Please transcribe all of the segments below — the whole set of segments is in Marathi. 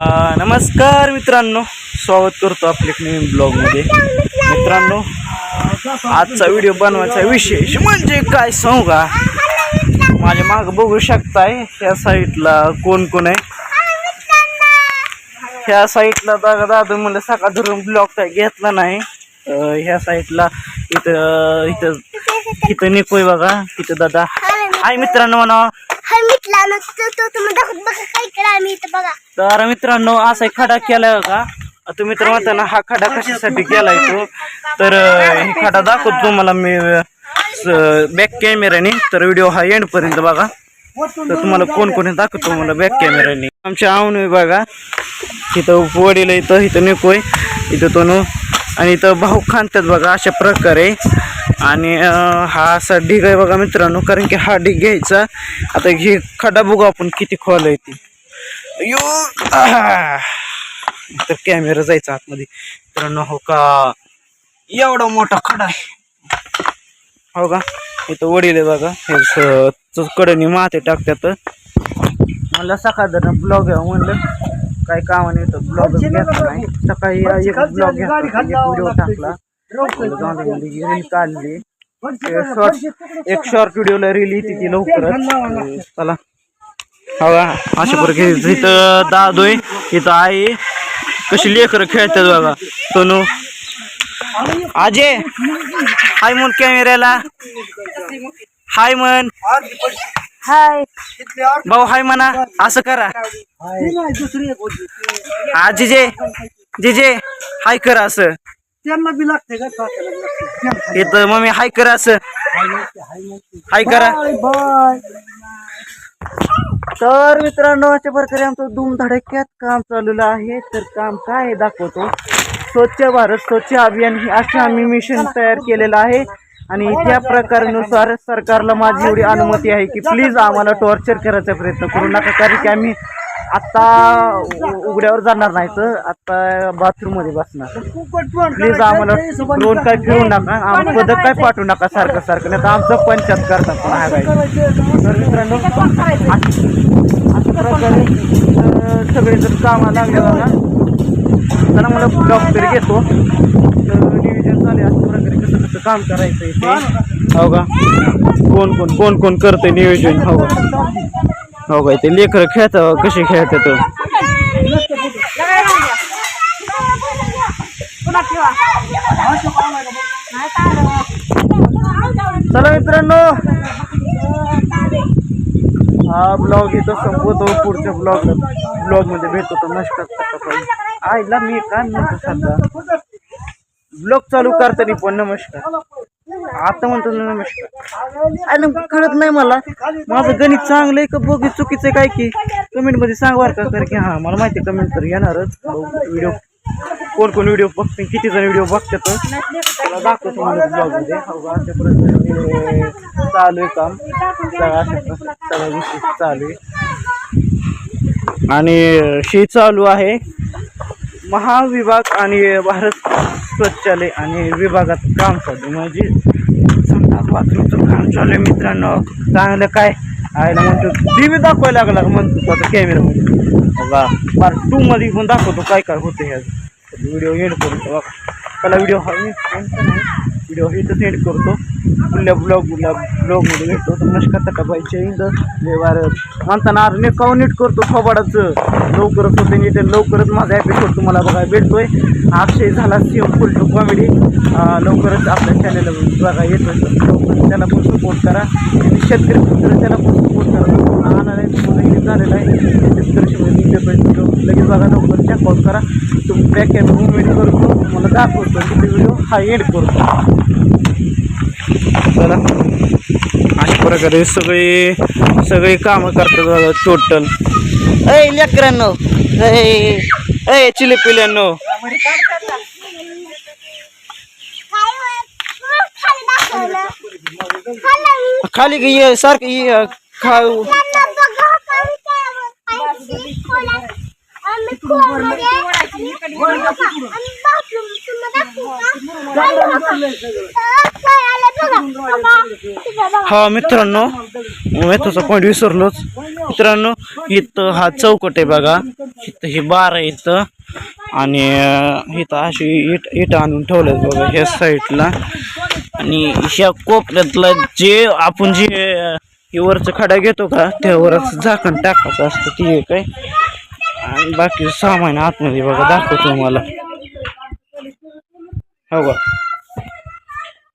नमस्कार मित्रांनो स्वागत करतो आपल्या नवीन ब्लॉगमध्ये. मित्रांनो आजचा व्हिडिओ बनवायचा विशेष म्हणजे काय सांगू का? माझ्या माग बघू शकताय ह्या साईडला कोण कोण आहे? ह्या साईडला दादा दादा म्हणलं सकाळ धरून ब्लॉग काय घेतला नाही. ह्या साईडला इथं इथं इथं निकोय बघा इथं दादा. आहे मित्रांनो म्हणा तर मित्रांनो असा खडा केलाय का तुम्ही तर म्हणता ना हा खडा कशासाठी केलाय तो? तर हे खडा दाखवतो तुम्हाला मी बॅक कॅमेऱ्याने तर व्हिडिओ हा एंड पर्यंत बघा. तर तुम्हाला कोण कोणी दाखवतो मला बॅक कॅमेऱ्याने आमच्या आवनू बघा. इथं वडील इथं इथं निकोय इथं तो नो आणि इथं भाऊ खांतात बघा अशा प्रकारे. आणि हा असा ढीग आहे बघा मित्रांनो कारण की हा ढीग घ्यायचा. आता हे खडा बघू आपण किती खोल आहे ती. यो तर कॅमेरा जायचा आतमध्ये. मित्रांनो हो का? एवढा मोठा खडा आहे. हो का? इथं वडील आहे बघा. हे कडनी माथे माते टाकतात. म्हणलं सकाळ ब्लॉग घ्या म्हणलं. काही कामाने येतं ब्लॉग घेतला नाही. सकाळी एक ब्लॉग घेतला व्हिडिओ टाकला. रील काढली शॉर्ट एक शॉर्ट व्हिडिओला रील येते ती लवकरच. चला. हो का? अशा प्रकारे इथं दादू आहे इथं आई कशी लेकरं खेळतात बघा सोनू. अजय हाय म्हण कॅमेऱ्याला. हाय म्हण. हाय. भाऊ हाय म्हणा असं करा. हा जिजे जिजे हाय करा असं. त्यांना बी लागते का लागते. इथं मम्मी हाय करा असं. हाय करा. Bye bye. तर मित्रांनो अशा प्रकारे आमचं धूमधडक्यात काम चाललेलं आहे. तर काम काय आहे दाखवतो. स्वच्छ भारत स्वच्छ अभियान हे असे आम्ही मिशन तयार केलेलं आहे. आणि त्या प्रकारानुसार सरकारला माझी एवढी अनुमती आहे की प्लीज आम्हाला टॉर्चर करायचा प्रयत्न करू नका. कारण की आम्ही आत्ता उघड्यावर जाणार नाही तर आत्ता बाथरूममध्ये बसणार. प्लीज आम्हाला ड्रोन काय फिरू नका. आम्हाला पदक काय पाठवू नका सारखं सारखं. नाही तर आमचं पंचायत करतात तर मित्रांनो प्रकारे सगळे जर कामाला लागले बघा. चला मला डॉक्टर घेतो. तर डिव्हिजन आहे अशा प्रकारे कसं कसं काम करायचं इथे हो. का? कोण कोण कोण कोण करतंय नियोजन? हो. का हो काय ते लेकरं खेळतात कसे खेळतात चला मित्रांनो. हा ब्लॉग इथं संपवतो पुढच्या ब्लॉग ब्लॉगमध्ये भेटतो तर नमस्कार आईला मी काय म्हणतो सध्या ब्लॉग चालू करताना पण नमस्कार. आता म्हणतो ना नमस्कार आणि कळत नाही मला. माझं गणित चांगलं आहे का? बघू चुकीचं काय की? कमेंटमध्ये सांग बरं का? कर की हा मला माहिती कमेंट तर येणारच. व्हिडिओ कोण कोण व्हिडिओ बघते? किती जण व्हिडिओ बघतात? त्याला दाखवतो मला ब्लॉग चालू आहे काम. सगळं अशा सगळ्या गोष्टी चालू आहे. आणि शी चालू आहे. महाविभाग आणि भारत स्वच्छालय आणि विभागात काम चालू म्हणजे संडास बाथरूमचं काम चालू मित्रांनो. चांगलं काय? आयला म्हणतो टी व्ही दाखवायला लागला म्हणतो तू आता कॅमेरामध्ये बघा पार्ट टू मध्ये पण दाखवतो काय काय होतं ह्या व्हिडिओ एड करून बघा त्याला व्हिडिओ हा व्हिडिओ इथंच एड करतो. पुढल्या ब्लॉग ब्लॉगमध्ये भेटतो. तर नमस्कार तका पाहिजे इंद जय भारत म्हणताना आज मी काऊन नीट करतो? थोबाडाचं. लवकरच होते नीट. लवकरच माझा एपिसोड तुम्हाला बघायला भेटतोय. अक्षय झाला सीएम फुल टू कॉमेडी लवकरच आपल्या चॅनलला बघा येतोय. लवकर त्याला पण सपोर्ट करा. आणि शेतकरी मित्र त्याला पण सपोर्ट करा. आणायला लगेच झालेलं आहे. शेतकरी लगेच बघा लवकर चेकआउट करा. तुम्ही बॅक कॅमेरा करू दाखवतो तिथे व्हिडिओ हा एड करतो चला अशा प्रकारे सगळे सगळे कामं करतात बघा टोटल ऐ लेकरांनो ऐ चिले पिल्यांनो. खाली दाखवलं खाली खाली ये सारखं ये खाऊ. हा मित्रांनो मेथोचा पॉईंट विसरलोच. मित्रांनो इथं हा चौकट आहे बघा. इथं हे बार आहे इथं. आणि इथं अशी इट इट आणून ठेवलं बघा ह्या साईडला. आणि ह्या कोपऱ्यातला जे आपण जे वरचं खडा घेतो का त्यावरच झाकण टाकायचं असतं ती एक आहे. आणि बाकी सामान आतमध्ये बघा दाखवतो मला हो का?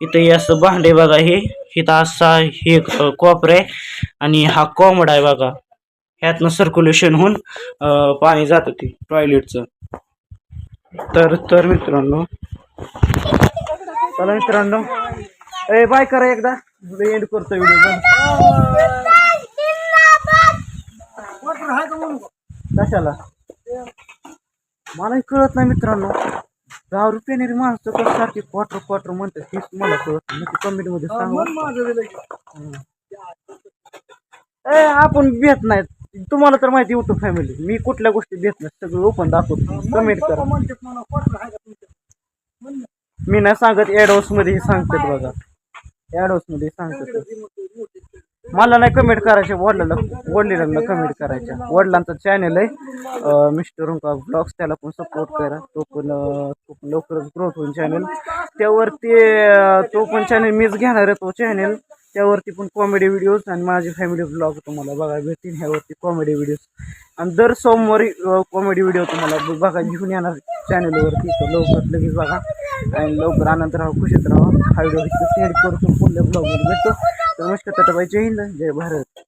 इथं असं भांडे बघा हे इथं असा हे कॉपर आहे आणि हा कॉमड आहे बघा. ह्यातनं सर्क्युलेशन होऊन पाणी जातं ते टॉयलेटचं तर तर मित्रांनो चला मित्रांनो. ए बाय करा एकदा. एंड करतो व्हिडिओ कशाला? मलाही कळत नाही मित्रांनो. दहा रुपयाने माणसं कसं सारखी क्वार्टर क्वार्टर म्हणतात हेच मला कळत नाही. कमेंटमध्ये सांगा. ए आपण भेट नाहीत. तुम्हाला तर माहिती युट्यूब फॅमिली मी कुठल्या गोष्टी भेट नाही सगळं ओपन दाखवतो. कमेंट करा. मी नाही सांगत ॲडवान्समध्ये सांगतात बघा. ॲडवान्समध्ये सांगतात. मला नाही कमेंट करायचे वडिलांना वडिलांना कमेंट करायच्या वडिलांचा चॅनल आहे. मिस्टर रुंका ब्लॉग्स त्याला पण सपोर्ट करा. तो पण खूप तो पण लवकरच ग्रोथ होईल चॅनल त्यावरती तो पण चॅनल मीच घेणार आहे तो चॅनल त्यावरती पण कॉमेडी व्हिडिओज आणि माझे फॅमिली ब्लॉग तुम्हाला बघायला भेटतील. ह्यावरती कॉमेडी व्हिडिओज आणि दर सोमवारी कॉमेडी व्हिडिओ तुम्हाला बघा घेऊन येणार चॅनलवरती तर लवकर लगेच बघा. आणि लवकर आनंद राहा खुशीत राहा हा व्हिडिओ सेंड करतो पुढल्या ब्लॉगमध्ये भेटतो. नमस्कार तटाबाई जय हिंद जय भारत.